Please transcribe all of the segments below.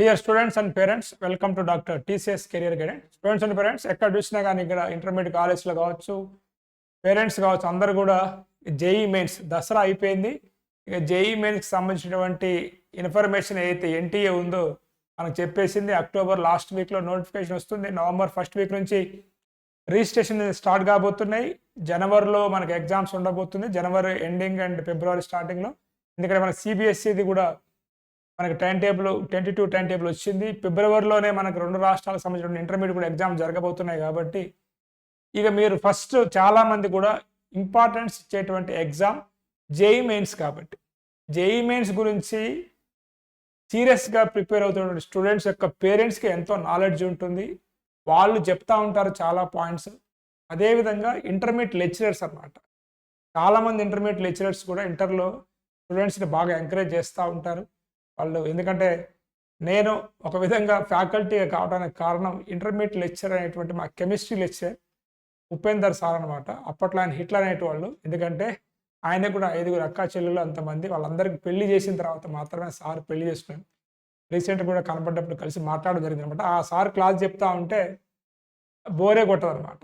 Dear students and parents welcome to doctor TCS career guidance students and parents ఎక్కడ చూసినా కానీ ఇక్కడ intermediate కాలేజ్లో కావచ్చు పేరెంట్స్ కావచ్చు అందరు కూడా జేఈ మెయిన్స్ దసరా అయిపోయింది. ఇక జేఈ మెయిన్స్కి సంబంధించినటువంటి ఇన్ఫర్మేషన్ ఏదైతే ఎన్టీఏ ఉందో మనకు చెప్పేసింది అక్టోబర్ లాస్ట్ వీక్లో నోటిఫికేషన్ వస్తుంది. నవంబర్ ఫస్ట్ వీక్ నుంచి రిజిస్ట్రేషన్ స్టార్ట్ కాబోతున్నాయి. జనవరిలో మనకు ఎగ్జామ్స్ ఉండబోతుంది. జనవరి ఎండింగ్ అండ్ ఫిబ్రవరి స్టార్టింగ్లో ఎందుకంటే మన సిబిఎస్సిది కూడా మనకి time table twenty two time table వచ్చింది. ఫిబ్రవరిలోనే మనకు రెండు రాష్ట్రాలకు సంబంధించిన ఇంటర్మీడియట్ కూడా ఎగ్జామ్ జరగబోతున్నాయి కాబట్టి ఇక మీరు ఫస్ట్ చాలామంది కూడా ఇంపార్టెన్స్ ఇచ్చేటువంటి ఎగ్జామ్ జేఈ మెయిన్స్ కాబట్టి. జేఈ మెయిన్స్ గురించి సీరియస్గా ప్రిపేర్ అవుతున్న స్టూడెంట్స్ యొక్క పేరెంట్స్కి ఎంతో నాలెడ్జ్ ఉంటుంది. వాళ్ళు చెప్తా ఉంటారు చాలా పాయింట్స్. అదేవిధంగా ఇంటర్మీడియట్ లెక్చరర్స్ అనమాట చాలామంది ఇంటర్మీడియట్ లెక్చరర్స్ కూడా ఇంటర్లో స్టూడెంట్స్ని బాగా ఎంకరేజ్ చేస్తూ ఉంటారు. వాళ్ళు ఎందుకంటే నేను ఒక విధంగా ఫ్యాకల్టీ కావడానికి కారణం ఇంటర్మీడియట్ లెక్చర్ అనేటువంటి మా కెమిస్ట్రీ లెక్చర్ ఉపేందర్ సార్ అనమాట అప్పట్లో ఆయన హిట్లర్ అనేటవాళ్ళు ఎందుకంటే ఆయన కూడా ఐదుగురు అక్కా చెల్లెలు అంతమంది. వాళ్ళందరికీ పెళ్ళి చేసిన తర్వాత మాత్రమే సార్ పెళ్ళి చేసుకున్నాను రీసెంట్గా కూడా కనపడ్డప్పుడు కలిసి మాట్లాడడం జరిగింది అనమాట ఆ సార్ క్లాస్ చెప్తా ఉంటే బోరే కొట్టదనమాట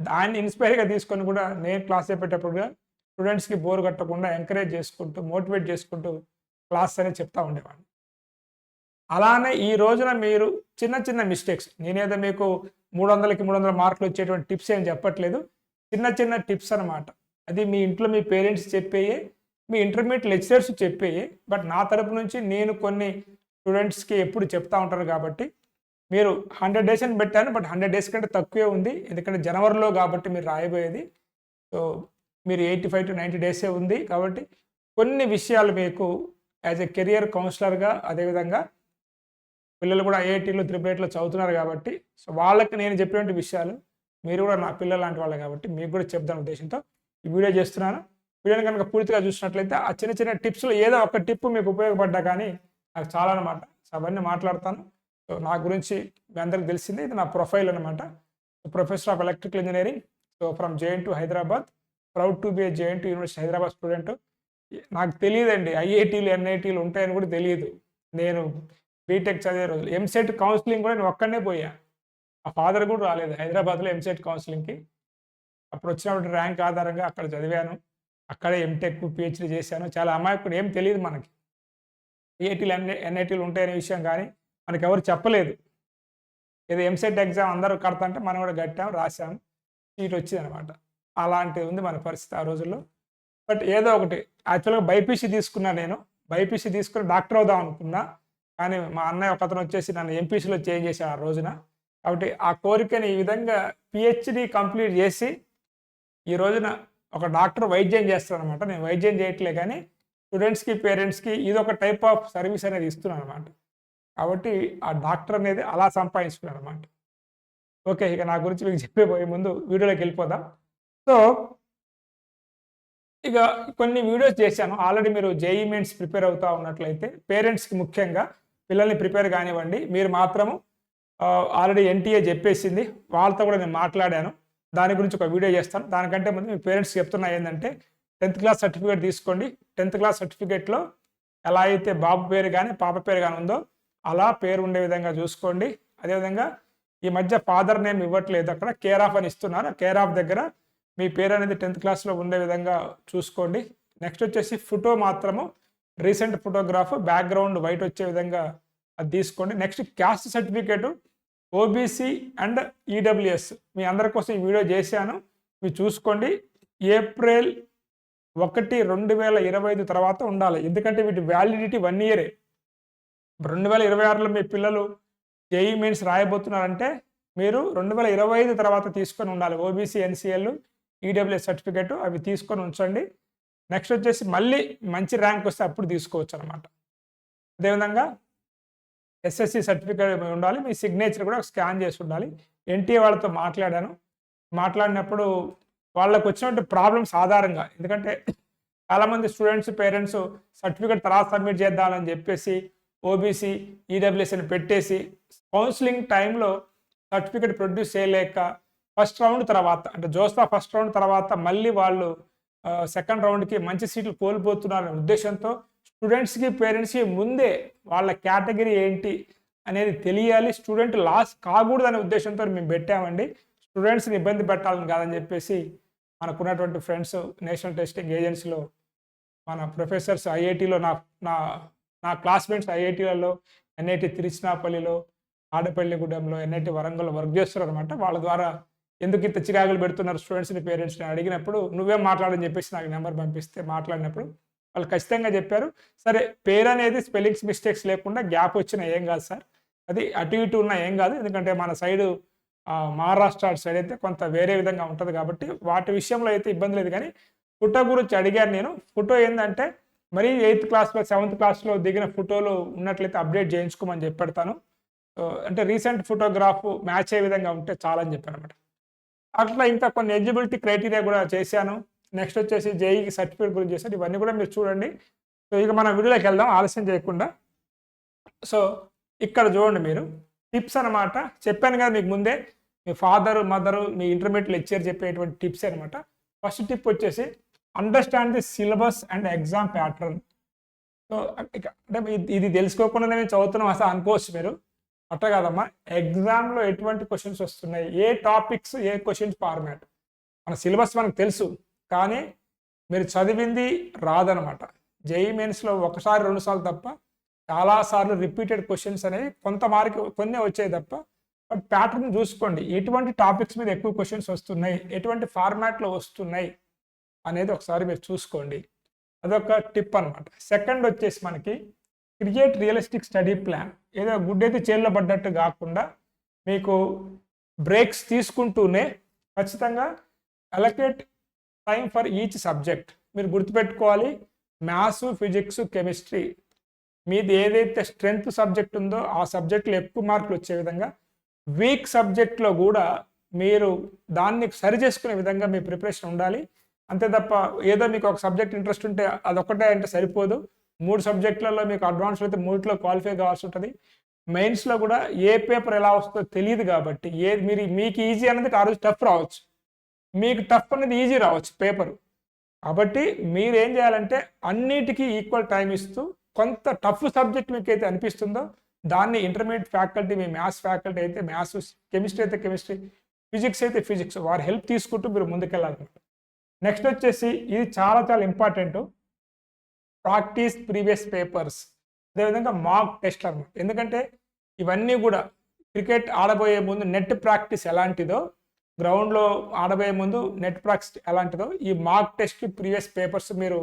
దాన్ని ఇన్స్పైర్గా తీసుకొని కూడా నేను క్లాస్ చెప్పేటప్పుడు కూడా స్టూడెంట్స్కి బోర్ కట్టకుండా ఎంకరేజ్ చేసుకుంటూ మోటివేట్ చేసుకుంటూ క్లాస్ అనేది చెప్తా ఉండేవాడిని. అలానే ఈ రోజున మీరు చిన్న చిన్న మిస్టేక్స్ నేనేదో మీకు మూడు వందలకి మూడు వందల మార్కులు వచ్చేటువంటి టిప్స్ ఏం చెప్పట్లేదు. చిన్న చిన్న టిప్స్ అనమాట అది మీ ఇంట్లో మీ పేరెంట్స్ చెప్పేయే మీ ఇంటర్మీడియట్ లెక్చరర్స్ చెప్పేయే బట్ నా తరపు నుంచి నేను కొన్ని స్టూడెంట్స్కి ఎప్పుడు చెప్తా ఉంటాను కాబట్టి మీరు హండ్రెడ్ డేస్ అని పెట్టాను బట్ హండ్రెడ్ డేస్ కంటే తక్కువే ఉంది. ఎందుకంటే జనవరిలో కాబట్టి మీరు రాయబోయేది. సో మీరు ఎయిటీ ఫైవ్ టు నైంటీ డేసే ఉంది కాబట్టి కొన్ని విషయాలు మీకు యాజ్ ఎ కెరియర్ కౌన్సిలర్గా అదేవిధంగా పిల్లలు కూడా ఐఐటీలో త్రిపుల్ చదువుతున్నారు కాబట్టి సో వాళ్ళకి నేను చెప్పినటువంటి విషయాలు మీరు కూడా నా పిల్లలు లాంటి వాళ్ళే కాబట్టి మీకు కూడా చెప్దాం ఉద్దేశంతో ఈ వీడియో చేస్తున్నాను. వీడియోని కనుక పూర్తిగా చూసినట్లయితే ఆ చిన్న చిన్న టిప్స్లో ఏదో ఒక టిప్ మీకు ఉపయోగపడ్డా కానీ నాకు చాలా అనమాట సో అవన్నీ మాట్లాడతాను. సో నా గురించి మీ అందరికి తెలిసింది. ఇది నా ప్రొఫైల్ అనమాట professor of electrical engineering. So from JNTU Hyderabad. Proud to be JNTU university Hyderabad student. నాకు తెలియదండి. ఐఐటీలు ఎన్ఐటీలు ఉంటాయని కూడా తెలియదు. నేను బీటెక్ చదివే రోజులు ఎంసెట్ కౌన్సిలింగ్ కూడా నేను ఒక్కడనే పోయా. ఆ ఫాదర్ కూడా రాలేదు. హైదరాబాద్లో ఎంసెట్ కౌన్సిలింగ్కి అప్పుడు వచ్చినప్పుడు ర్యాంక్ ఆధారంగా అక్కడ చదివాను. అక్కడే ఎంటెక్ పిహెచ్డి చేశాను. చాలా అమాయకుడు ఏం తెలియదు మనకి. ఐఐటీలు ఎన్ఐ ఎన్ఐటీలు ఉంటాయనే విషయం కానీ మనకి ఎవరు చెప్పలేదు. ఏదో ఎంసెట్ ఎగ్జామ్ అందరూ కడతంటే మనం కూడా కట్టాం రాసాం సీట్ వచ్చింది అనమాట అలాంటిది ఉంది మన పరిస్థితి ఆ రోజుల్లో. బట్ ఏదో ఒకటి. యాక్చువల్గా బైపీసీ తీసుకున్నా నేను. బైపీసీ తీసుకుని డాక్టర్ అవుదాం అనుకున్నా. కానీ మా అన్నయ్య ఒక అతను వచ్చేసి నన్ను ఎంపీసీలో చేంజ్ చేశాను ఆ రోజున. కాబట్టి ఆ కోరికని ఈ విధంగా పిహెచ్డి కంప్లీట్ చేసి ఈ రోజున ఒక డాక్టర్ వైద్యం చేస్తాను అనమాట నేను వైద్యం చేయట్లే కానీ స్టూడెంట్స్కి పేరెంట్స్కి ఇది ఒక టైప్ ఆఫ్ సర్వీస్ అనేది ఇస్తున్నాను అనమాట కాబట్టి ఆ డాక్టర్ అనేది అలా సంపాదించుకున్నాను అనమాట ఓకే ఇక నా గురించి మీకు చెప్పిపోయే ముందు వీడియోలోకి వెళ్ళిపోదాం. సో ఇక కొన్ని వీడియోస్ చేశాను. ఆల్రెడీ మీరు జేఈ మెయిన్స్ ప్రిపేర్ అవుతా ఉన్నట్లయితే పేరెంట్స్కి ముఖ్యంగా పిల్లల్ని ప్రిపేర్ కానివ్వండి. మీరు మాత్రము ఆల్రెడీ ఎన్టీఏ చెప్పేసింది. వాళ్ళతో కూడా నేను మాట్లాడాను. దాని గురించి ఒక వీడియో చేస్తాను. దానికంటే ముందు మీ పేరెంట్స్ చెప్తున్నా ఏంటంటే టెన్త్ క్లాస్ సర్టిఫికేట్ తీసుకోండి. టెన్త్ క్లాస్ సర్టిఫికేట్లో ఎలా అయితే బాబు పేరు కానీ పాప పేరు కానీ ఉందో అలా పేరు ఉండే విధంగా చూసుకోండి. అదేవిధంగా ఈ మధ్య ఫాదర్ నేమ్ ఇవ్వట్లేదు. అక్కడ కేర్ ఆఫ్ అని ఇస్తున్నారు. కేర్ ఆఫ్ దగ్గర మీ పేరు అనేది టెన్త్ క్లాస్లో ఉండే విధంగా చూసుకోండి. నెక్స్ట్ వచ్చేసి ఫోటో మాత్రము. రీసెంట్ ఫోటోగ్రాఫ్ బ్యాక్గ్రౌండ్ వైట్ వచ్చే విధంగా అది తీసుకోండి. Next caste certificate. OBC and EWS. మీ అందరి కోసం ఈ వీడియో చేశాను. మీరు చూసుకోండి. ఏప్రిల్ ఒకటి రెండు వేల ఇరవై ఐదు తర్వాత ఉండాలి. ఎందుకంటే వీటి వ్యాలిడిటీ వన్ ఇయరే. రెండు వేల ఇరవై ఆరులో మీ పిల్లలు జేఈ మెయిన్స్ రాయబోతున్నారంటే మీరు రెండు వేల ఇరవై ఐదు తర్వాత తీసుకొని ఉండాలి. ఓబీసీ ఎన్సీఎల్ ఈడబ్ల్యూఎస్ సర్టిఫికేట్ అవి తీసుకొని ఉంచండి. నెక్స్ట్ వచ్చేసి మళ్ళీ మంచి ర్యాంక్ వస్తే అప్పుడు తీసుకోవచ్చు అనమాట అదేవిధంగా ఎస్ఎస్సి సర్టిఫికేట్ ఉండాలి మీ సిగ్నేచర్ కూడా స్కాన్ చేసి ఉండాలి. ఎన్టీఏ వాళ్ళతో మాట్లాడాను. మాట్లాడినప్పుడు వాళ్ళకు వచ్చినటువంటి ప్రాబ్లమ్స్ ఆధారంగా ఎందుకంటే చాలామంది స్టూడెంట్స్ పేరెంట్స్ సర్టిఫికేట్ తర్వాత సబ్మిట్ చేద్దామని చెప్పేసి ఓబీసీ ఈడబ్ల్యూఎస్ని పెట్టేసి కౌన్సిలింగ్ టైంలో సర్టిఫికేట్ ప్రొడ్యూస్ చేయలేక ఫస్ట్ రౌండ్ తర్వాత అంటే జోస్తా ఫస్ట్ రౌండ్ తర్వాత మళ్ళీ వాళ్ళు సెకండ్ రౌండ్కి మంచి సీట్లు కోల్పోతున్నారనే ఉద్దేశంతో స్టూడెంట్స్కి పేరెంట్స్కి ముందే వాళ్ళ కేటగిరీ ఏంటి అనేది తెలియాలి. స్టూడెంట్ లాస్ కాకూడదు అనే ఉద్దేశంతో మేము పెట్టామండి. స్టూడెంట్స్ని ఇబ్బంది పెట్టాలని కాదని చెప్పేసి మనకున్నటువంటి ఫ్రెండ్స్ నేషనల్ టెస్టింగ్ ఏజెన్సీలో మన ప్రొఫెసర్స్ ఐఐటిలో నా నా నా క్లాస్మేట్స్ ఐఐటీలలో ఎన్ఐటి తిరుచినాపల్లిలో ఆడపల్లిగూడెంలో ఎన్ఐటి వరంగల్లో వర్క్ చేస్తున్నారు అనమాట వాళ్ళ ద్వారా ఎందుకు ఇంత చిరాకులు పెడుతున్నారు స్టూడెంట్స్ని పేరెంట్స్ని అడిగినప్పుడు నువ్వే మాట్లాడని చెప్పేసి నాకు నెంబర్ పంపిస్తే మాట్లాడినప్పుడు వాళ్ళు ఖచ్చితంగా చెప్పారు. సరే పేరు అనేది స్పెల్లింగ్స్ మిస్టేక్స్ లేకుండా గ్యాప్ వచ్చినా ఏం కాదు సార్. అది అటు ఇటు ఉన్న ఏం కాదు. ఎందుకంటే మన సైడు మహారాష్ట్ర సైడ్ అయితే కొంత వేరే విధంగా ఉంటుంది కాబట్టి వాటి విషయంలో అయితే ఇబ్బంది లేదు. కానీ ఫోటో గురించి అడిగాను నేను. ఫోటో ఏంటంటే మరీ ఎయిత్ క్లాస్లో సెవెంత్ క్లాస్లో దిగిన ఫోటోలు ఉన్నట్లయితే అప్డేట్ చేయించుకోమని చెప్పి పెడతాను అంటే రీసెంట్ ఫోటోగ్రాఫ్ మ్యాచ్ అయ్యే విధంగా ఉంటే చాలని చెప్పాను అనమాట అట్లా ఇంకా కొన్ని ఎలిజిబిలిటీ క్రైటీరియా కూడా చేశాను. నెక్స్ట్ వచ్చేసి జేఈకి సర్టిఫికేట్ గురించి చేశాను. ఇవన్నీ కూడా మీరు చూడండి. సో ఇక మనం వీడియోలోకి వెళ్దాం. ఆలస్యం చేయకుండా. సో ఇక్కడ చూడండి మీరు. టిప్స్ అనమాట చెప్పాను కదా మీకు ముందే. మీ ఫాదర్ మదర్ మీ ఇంటర్మీడియట్ లెక్చర్ చెప్పేటువంటి టిప్స్ అనమాట ఫస్ట్ టిప్ వచ్చేసి understand the syllabus and exam pattern so అంటే ఇది- ఇది తెలుసుకోకుండా మేము చదువుతున్నాం అసలు అనుకోవచ్చు మీరు. అట్లా కాదమ్మా. ఎగ్జామ్లో ఎటువంటి క్వశ్చన్స్ వస్తున్నాయి? ఏ టాపిక్స్ ఏ క్వశ్చన్స్ ఫార్మాట్? మన సిలబస్ మనకు తెలుసు కానీ మీరు చదివింది రాదనమాట. జేఈ మెయిన్స్లో ఒకసారి రెండుసార్లు తప్ప చాలాసార్లు రిపీటెడ్ క్వశ్చన్స్ అనేవి కొంత మార్క్ కొన్ని వచ్చాయి తప్ప బట్ ప్యాటర్న్ చూసుకోండి. ఎటువంటి టాపిక్స్ మీద ఎక్కువ క్వశ్చన్స్ వస్తున్నాయి? ఎటువంటి ఫార్మాట్లో వస్తున్నాయి? అనేది ఒకసారి మీరు చూసుకోండి. అదొక టిప్ అనమాట సెకండ్ వచ్చేసి మనకి క్రియేట్ రియలిస్టిక్ స్టడీ ప్లాన్. ఏదో గుడ్డైతే చేల్లో పడ్డట్టు కాకుండా మీకు బ్రేక్స్ తీసుకుంటూనే ఖచ్చితంగా allocate time for each subject మీరు గుర్తుపెట్టుకోవాలి మ్యాథ్స్ ఫిజిక్స్ కెమిస్ట్రీ మీది ఏదైతే స్ట్రెంగ్త్ సబ్జెక్ట్ ఉందో ఆ సబ్జెక్ట్లో ఎక్కువ మార్కులు వచ్చే విధంగా వీక్ సబ్జెక్ట్లో కూడా మీరు దాన్ని సరి చేసుకునే విధంగా మీ ప్రిపరేషన్ ఉండాలి. అంతే తప్ప ఏదో మీకు ఒక సబ్జెక్ట్ ఇంట్రెస్ట్ ఉంటే అదొక్కటే అంటే సరిపోదు. మూడు సబ్జెక్టులలో మీకు అడ్వాన్స్ అయితే మూడిట్లో క్వాలిఫై కావాల్సి ఉంటుంది. మెయిన్స్లో కూడా ఏ పేపర్ ఎలా వస్తుందో తెలియదు కాబట్టి ఏ మీరు మీకు ఈజీ అనేది ఆ రోజు టఫ్ రావచ్చు. మీకు టఫ్ అనేది ఈజీ రావచ్చు పేపరు కాబట్టి మీరు ఏం చేయాలంటే అన్నిటికీ ఈక్వల్ టైం ఇస్తూ కొంత టఫ్ సబ్జెక్ట్ మీకు అయితే అనిపిస్తుందో దాన్ని ఇంటర్మీడియట్ ఫ్యాకల్టీ మీ మ్యాథ్స్ ఫ్యాకల్టీ అయితే మ్యాథ్స్ కెమిస్ట్రీ అయితే కెమిస్ట్రీ ఫిజిక్స్ అయితే ఫిజిక్స్ వారి హెల్ప్ తీసుకుంటూ మీరు ముందుకెళ్ళాలన్నమాట. నెక్స్ట్ వచ్చేసి ఇది చాలా చాలా ఇంపార్టెంట్ ప్రాక్టీస్ ప్రీవియస్ పేపర్స్. అదేవిధంగా మాక్ టెస్ట్ అనమాట ఎందుకంటే ఇవన్నీ కూడా క్రికెట్ ఆడబోయే ముందు నెట్ ప్రాక్టీస్ ఎలాంటిదో గ్రౌండ్లో ఆడబోయే ముందు నెట్ ప్రాక్టీస్ ఎలాంటిదో ఈ మాక్ టెస్ట్ ప్రీవియస్ పేపర్స్ మీరు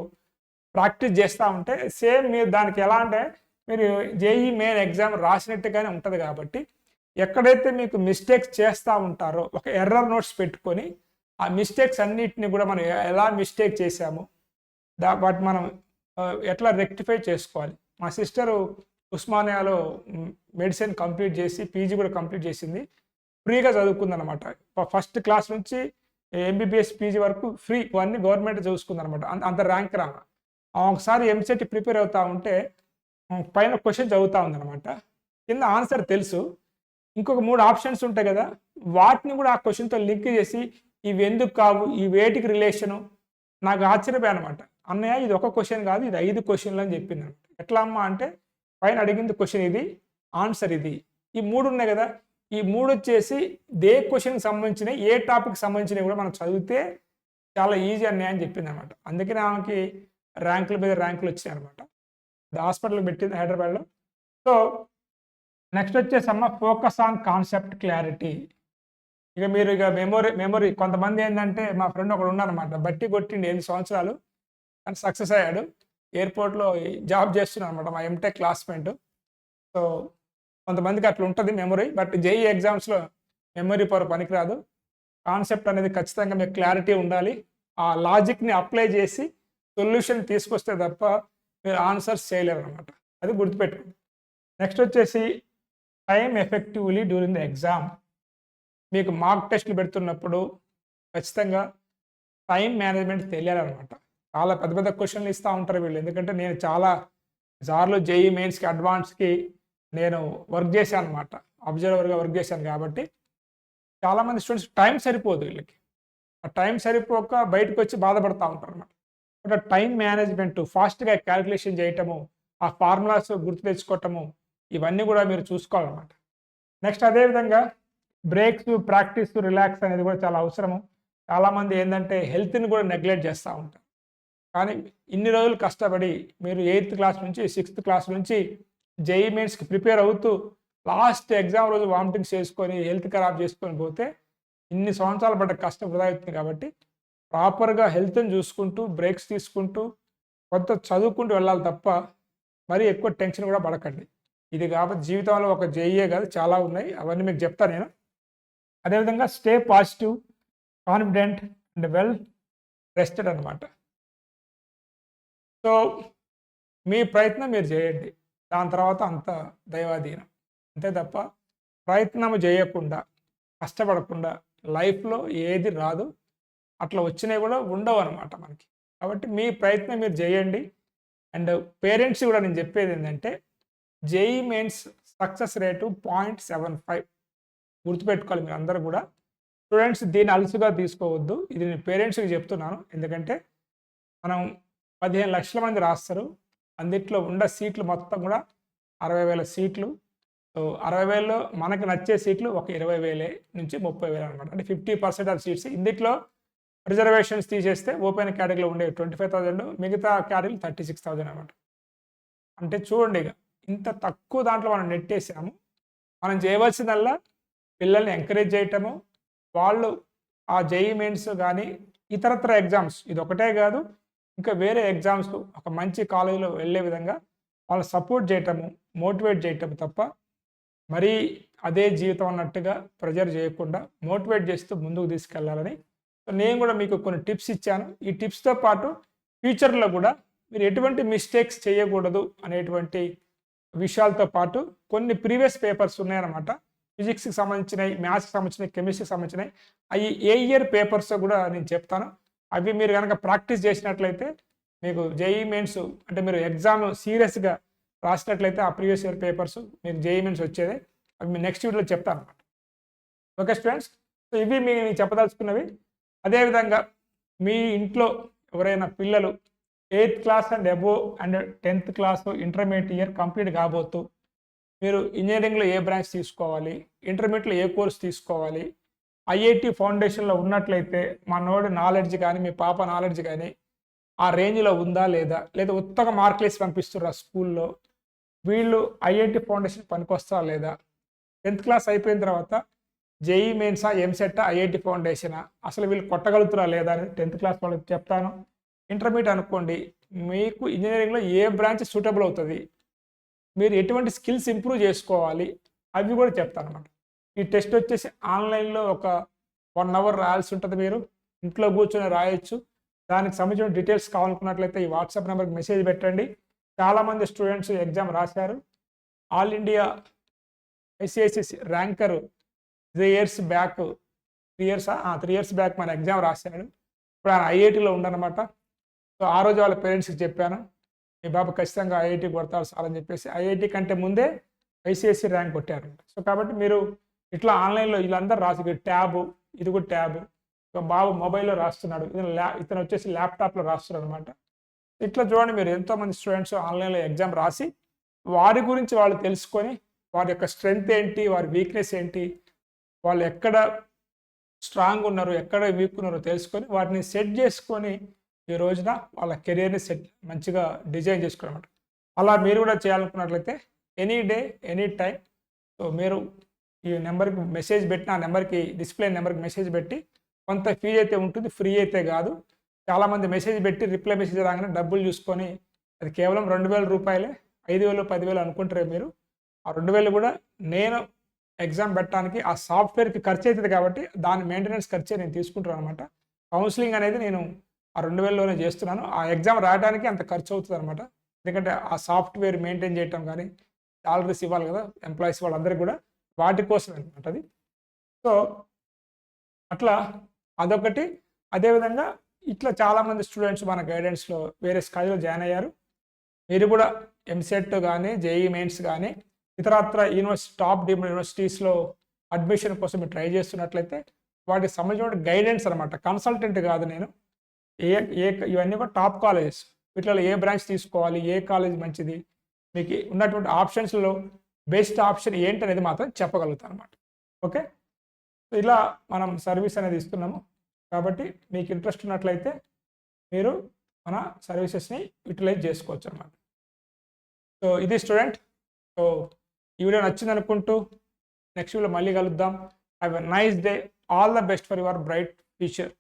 ప్రాక్టీస్ చేస్తూ ఉంటే సేమ్ మీరు దానికి ఎలా అంటే మీరు జేఈ మెయిన్ ఎగ్జామ్ రాసినట్టుగానే ఉంటుంది కాబట్టి ఎక్కడైతే మీకు మిస్టేక్స్ చేస్తూ ఉంటారో ఒక ఎర్రర్ నోట్స్ పెట్టుకొని ఆ మిస్టేక్స్ అన్నిటిని కూడా మనం ఎలా మిస్టేక్ చేసాము దా వాటి మనం ఎట్లా రెక్టిఫై చేసుకోవాలి? మా సిస్టరు ఉస్మానియాలో మెడిసిన్ కంప్లీట్ చేసి పీజీ కూడా కంప్లీట్ చేసింది. ఫ్రీగా చదువుకుందనమాట ఫస్ట్ క్లాస్ నుంచి ఎంబీబీఎస్ పీజీ వరకు ఫ్రీ ఇవన్నీ గవర్నమెంట్ చూసుకుందనమాట అంత ర్యాంక్ రా ఒకసారి ఎంసెట్ ప్రిపేర్ అవుతా ఉంటే పైన క్వశ్చన్ చదువుతా ఉందనమాట కింద ఆన్సర్ తెలుసు. ఇంకొక మూడు ఆప్షన్స్ ఉంటాయి కదా. వాటిని కూడా ఆ క్వశ్చన్తో లింక్ చేసి ఇవి ఎందుకు కావు? ఈ వేటికి రిలేషను. నాకు ఆశ్చర్యపోయా అనమాట అన్నయ్య ఇది ఒక క్వశ్చన్ కాదు ఇది ఐదు క్వశ్చన్లు అని చెప్పింది అనమాట ఎట్లా అమ్మ అంటే పైన అడిగింది క్వశ్చన్ ఇది ఆన్సర్ ఇది. ఈ మూడు ఉన్నాయి కదా ఈ మూడు వచ్చేసి ఏ క్వశ్చన్కి సంబంధించిన ఏ టాపిక్ సంబంధించినవి కూడా మనం చదివితే చాలా ఈజీ అన్నయ్య అని చెప్పింది అనమాట అందుకనే ఆమెకి ర్యాంకుల మీద ర్యాంకులు వచ్చాయి అనమాట హాస్పిటల్కి పెట్టింది హైదరాబాద్లో. సో నెక్స్ట్ వచ్చేసమ్మ ఫోకస్ ఆన్ కాన్సెప్ట్ క్లారిటీ ఇక మీరు ఇక మెమొరీ మెమొరీ కొంతమంది ఏంటంటే మా ఫ్రెండ్ ఒకడు ఉన్నారనమాట బట్టి కొట్టిండి ఎనిమిది సంవత్సరాలు. అండ్ సక్సెస్ అయ్యాడు. ఎయిర్పోర్ట్లో జాబ్ చేస్తున్నాడు అనమాట మా ఎంటెక్ క్లాస్మేట్ సో కొంతమందికి అట్లా ఉంటుంది మెమొరీ బట్ జేఈ ఎగ్జామ్స్లో మెమొరీ పవర్ పనికిరాదు. కాన్సెప్ట్ అనేది ఖచ్చితంగా మీకు క్లారిటీ ఉండాలి. ఆ లాజిక్ని అప్లై చేసి సొల్యూషన్ తీసుకొస్తే తప్ప మీరు ఆన్సర్స్ చేయలేరు అనమాట అది గుర్తుపెట్టుకోండి నెక్స్ట్ వచ్చేసి time effectively during the exam మీకు మార్క్ టెస్ట్లు పెడుతున్నప్పుడు ఖచ్చితంగా టైం మేనేజ్మెంట్ తెలియాలన్నమాట. చాలా పెద్ద పెద్ద క్వశ్చన్లు ఇస్తూ ఉంటారు వీళ్ళు. ఎందుకంటే నేను చాలా సార్లు జేఈ మెయిన్స్కి అడ్వాన్స్కి నేను వర్క్ చేశాను అనమాట అబ్జర్వర్గా వర్క్ చేశాను కాబట్టి చాలామంది స్టూడెంట్స్ టైం సరిపోదు వీళ్ళకి. ఆ టైం సరిపోక బయటకు వచ్చి బాధపడుతూ ఉంటారు అనమాట బట్ టైం మేనేజ్మెంట్ ఫాస్ట్గా క్యాలిక్యులేషన్ చేయటము ఆ ఫార్ములాస్ గుర్తు తెచ్చుకోవటము ఇవన్నీ కూడా మీరు చూసుకోవాలన్నమాట. నెక్స్ట్ అదేవిధంగా బ్రేక్స్ ప్రాక్టీస్ రిలాక్స్ అనేది కూడా చాలా అవసరము. చాలామంది ఏంటంటే హెల్త్ని కూడా నెగ్లెక్ట్ చేస్తూ ఉంటారు. కానీ ఇన్ని రోజులు కష్టపడి మీరు ఎయిత్ క్లాస్ నుంచి సిక్స్త్ క్లాస్ నుంచి జేఈ మెయిన్స్కి ప్రిపేర్ అవుతూ లాస్ట్ ఎగ్జామ్ రోజు వామిటింగ్స్ చేసుకొని హెల్త్ ఖరాబ్ చేసుకొని పోతే ఇన్ని సంవత్సరాలు పడ్డ కష్టం వృధా అవుతుంది కాబట్టి ప్రాపర్గా హెల్త్ని చూసుకుంటూ బ్రేక్స్ తీసుకుంటూ కొంత చదువుకుంటూ వెళ్ళాలి తప్ప మరీ ఎక్కువ టెన్షన్ కూడా పడకండి. ఇది కాబట్టి జీవితంలో ఒక జేఈఏ కాదు చాలా ఉన్నాయి. అవన్నీ మీకు చెప్తాను నేను. అదేవిధంగా stay positive confident and well rested అనమాట సో మీ ప్రయత్నం మీరు చేయండి. దాని తర్వాత అంత దైవాధీనం. అంతే తప్ప ప్రయత్నం చేయకుండా కష్టపడకుండా లైఫ్లో ఏది రాదు. అట్లా వచ్చినవి కూడా ఉండవు అనమాట మనకి. కాబట్టి మీ ప్రయత్నం మీరు చేయండి. అండ్ పేరెంట్స్ కూడా నేను చెప్పేది ఏంటంటే JEE Mains success rate point seven five. గుర్తుపెట్టుకోవాలి మీరు అందరూ కూడా. స్టూడెంట్స్ దీన్ని అలసుగా తీసుకోవద్దు. ఇది నేను పేరెంట్స్కి చెప్తున్నాను. ఎందుకంటే మనం పదిహేను లక్షల మంది రాస్తారు. అందిట్లో ఉన్న సీట్లు మొత్తం కూడా అరవై వేల సీట్లు. సో అరవై వేలలో మనకు నచ్చే సీట్లు ఒక ఇరవై వేలే నుంచి ముప్పై వేలు అనమాట. అంటే ఫిఫ్టీ పర్సెంట్ ఆఫ్ సీట్స్. ఇందులో రిజర్వేషన్స్ తీసేస్తే ఓపెన్ కేటగిరీలో ఉండే ట్వంటీ ఫైవ్ థౌసండ్ మిగతా కేటగిరీ థర్టీ సిక్స్ థౌసండ్ అనమాట. అంటే చూడండి ఇక ఇంత తక్కువ దాంట్లో మనం నెట్టేసాము. మనం చేయవలసిందల్లా పిల్లల్ని ఎంకరేజ్ చేయటము. వాళ్ళు ఆ జేఈ మెయిన్స్ కానీ ఇతరత్ర ఎగ్జామ్స్ ఇది ఒకటే కాదు. ఇంకా వేరే ఎగ్జామ్స్ ఒక మంచి కాలేజీలో వెళ్ళే విధంగా వాళ్ళు సపోర్ట్ చేయటము మోటివేట్ చేయటం తప్ప మరీ అదే జీవితం అన్నట్టుగా ప్రెజర్ చేయకుండా మోటివేట్ చేస్తూ ముందుకు తీసుకెళ్ళాలని నేను కూడా మీకు కొన్ని టిప్స్ ఇచ్చాను. ఈ టిప్స్తో పాటు ఫ్యూచర్లో కూడా మీరు ఎటువంటి మిస్టేక్స్ చేయకూడదు అనేటువంటి విషయాలతో పాటు కొన్ని ప్రీవియస్ పేపర్స్ ఉన్నాయన్నమాట. ఫిజిక్స్కి సంబంధించినవి మ్యాథ్స్కి సంబంధించినవి కెమిస్ట్రీకి సంబంధించినవి. అవి ఏ ఇయర్ పేపర్స్ కూడా నేను చెప్తాను. అవి మీరు కనుక ప్రాక్టీస్ చేసినట్లయితే మీకు జేఈ మెయిన్స్ అంటే మీరు ఎగ్జామ్ సీరియస్గా రాసినట్లయితే ఆ ప్రీవియస్ ఇయర్ పేపర్స్ మీకు జేఈ మెయిన్స్ వచ్చేది. అవి మీ నెక్స్ట్ వీడియోలో చెప్తాను అనమాట ఓకే స్టూడెంట్స్? సో ఇవి మీ చెప్పదలుచుకున్నవి. అదేవిధంగా మీ ఇంట్లో ఎవరైనా పిల్లలు eighth class and above and tenth class intermediate year complete కాబోతూ మీరు ఇంజనీరింగ్లో ఏ బ్రాంచ్ తీసుకోవాలి? ఇంటర్మీడియట్లో ఏ కోర్స్ తీసుకోవాలి? ఐఐటి ఫౌండేషన్లో ఉన్నట్లయితే మా నాలెడ్జ్ కానీ మీ పాప నాలెడ్జ్ కానీ ఆ రేంజ్లో ఉందా లేదా? లేదా ఉత్తమ మార్కులేసి పంపిస్తున్నారు స్కూల్లో? వీళ్ళు ఐఐటి ఫౌండేషన్ పనికొస్తారా లేదా? టెన్త్ క్లాస్ అయిపోయిన తర్వాత జేఈ మెయిన్సా ఎంసెట్టా ఐఐటి ఫౌండేషనా? అసలు వీళ్ళు కొట్టగలుగుతారా లేదా అని టెన్త్ క్లాస్ వాళ్ళకి చెప్తాను. ఇంటర్మీడియట్ అనుకోండి మీకు ఇంజనీరింగ్లో ఏ బ్రాంచ్ సూటబుల్ అవుతుంది? మీరు ఎటువంటి స్కిల్స్ ఇంప్రూవ్ చేసుకోవాలి? అవి కూడా చెప్తాను అన్నమాట ఈ టెస్ట్ వచ్చేసి ఆన్లైన్లో ఒక వన్ అవర్ రాయాల్సి ఉంటుంది మీరు. ఇంట్లో కూర్చొని రాయొచ్చు. దానికి సంబంధించిన డీటెయిల్స్ కావాలనుకున్నట్లయితే ఈ వాట్సాప్ నెంబర్కి మెసేజ్ పెట్టండి. చాలామంది స్టూడెంట్స్ ఎగ్జామ్ రాశారు. All India ICICC ranker three years back three years three years back మన ఎగ్జామ్ రాశాడు. ఇప్పుడు ఆయన ఐఐటీలో ఉండనమాట. సో ఆ రోజు వాళ్ళ పేరెంట్స్కి చెప్పాను. మీ బాబు ఖచ్చితంగా ఐఐటి కొడతారు సార్ అని చెప్పేసి. ఐఐటి కంటే ముందే ఐసిఎస్సి ర్యాంక్ కొట్టారు. సో కాబట్టి మీరు ఇట్లా ఆన్లైన్లో వీళ్ళందరూ రాసి ట్యాబ్ ఇది కూడా ట్యాబ్. బాబు మొబైల్లో రాస్తున్నాడు. ఇతను ల్యా ఇతను వచ్చేసి ల్యాప్టాప్లో రాస్తున్నాడు అనమాట ఇట్లా చూడండి మీరు ఎంతోమంది స్టూడెంట్స్ ఆన్లైన్లో ఎగ్జామ్ రాసి వారి గురించి వాళ్ళు తెలుసుకొని వారి యొక్క స్ట్రెంగ్త్ ఏంటి వారి వీక్నెస్ ఏంటి వాళ్ళు ఎక్కడ స్ట్రాంగ్ ఉన్నారు ఎక్కడ వీక్ ఉన్నారో తెలుసుకొని వాటిని సెట్ చేసుకొని ఈ రోజున వాళ్ళ కెరీర్ని సెట్ మంచిగా డిజైన్ చేసుకోవడం అలా మీరు కూడా చేయాలనుకున్నట్లయితే any day any time so మీరు ఈ నెంబర్కి మెసేజ్ పెట్టి ఆ నెంబర్కి డిస్ప్లే నెంబర్కి మెసేజ్ పెట్టి కొంత ఫీజు అయితే ఉంటుంది ఫ్రీ అయితే కాదు. చాలామంది మెసేజ్ పెట్టి రిప్లై మెసేజ్ రాగానే డబ్బులు చూసుకొని అది కేవలం రెండు వేల రూపాయలే ఐదు వేలు పదివేలు అనుకుంటారే మీరు. ఆ రెండు వేలు కూడా నేను ఎగ్జామ్ పెట్టడానికి ఆ సాఫ్ట్వేర్కి ఖర్చు అవుతుంది కాబట్టి దాని మెయింటెనెన్స్ ఖర్చే నేను తీసుకుంటాను అనమాట. కౌన్సిలింగ్ అనేది నేను ఆ రెండు వేలలోనే చేస్తున్నాను. ఆ ఎగ్జామ్ రాయడానికి అంత ఖర్చు అవుతుంది అనమాట. ఎందుకంటే ఆ సాఫ్ట్వేర్ మెయింటైన్ చేయటం కానీ సాలరీస్ ఇవ్వాలి కదా ఎంప్లాయీస్ వాళ్ళందరికీ కూడా. వాటి కోసం అనమాట అది. సో అట్లా అదొకటి. అదేవిధంగా ఇట్లా చాలామంది స్టూడెంట్స్ మన గైడెన్స్లో వేరే కాలేజీలో జాయిన్ అయ్యారు. మీరు కూడా ఎంసెట్ కానీ జేఈ మెయిన్స్ కానీ ఇతరత్ర యూనివర్సిటీ టాప్ డీమ్డ్ యూనివర్సిటీస్లో అడ్మిషన్ కోసం మీరు ట్రై చేస్తున్నట్లయితే వాటికి సంబంధించిన గైడెన్స్ అనమాట కన్సల్టెంట్ కాదు నేను. ఏ ఏ ఇవన్నీ కూడా టాప్ కాలేజెస్. వీటిలో ఏ బ్రాంచ్ తీసుకోవాలి ఏ కాలేజ్ మంచిది మీకు ఉన్నటువంటి ఆప్షన్స్లో బెస్ట్ ఆప్షన్ ఏంటనేది మాత్రం చెప్పగలుగుతాను అనమాట ఓకే? ఇలా మనం సర్వీస్ అనేది ఇస్తున్నాము. కాబట్టి మీకు ఇంట్రెస్ట్ ఉన్నట్లయితే మీరు మన సర్వీసెస్ని యూటిలైజ్ చేసుకోవచ్చు అనమాట సో ఇది స్టూడెంట్. సో ఈ వీడియో నచ్చింది అనుకుంటూ నెక్స్ట్ వీడియో మళ్ళీ కలుద్దాం. Have a nice day. All the best for your bright future.